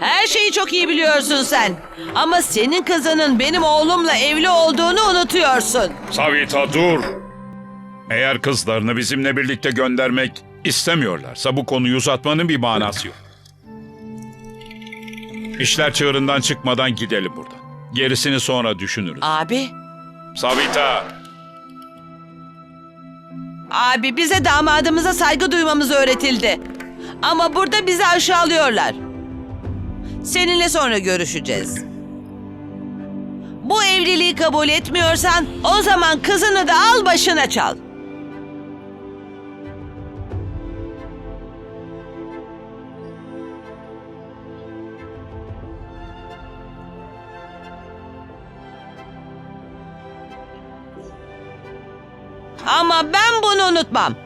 Her şeyi çok iyi biliyorsun sen. Ama senin kızının benim oğlumla evli olduğunu unutuyorsun. Savita dur. Eğer kızlarını bizimle birlikte göndermek istemiyorlarsa bu konuyu uzatmanın bir manası yok. İşler çığırından çıkmadan gidelim buradan. Gerisini sonra düşünürüz. Abi, Savita, abi bize damadımıza saygı duymamız öğretildi. Ama burada bizi aşağılıyorlar. Seninle sonra görüşeceğiz. Bu evliliği kabul etmiyorsan o zaman kızını da al başına çal. Ama ben bunu unutmam.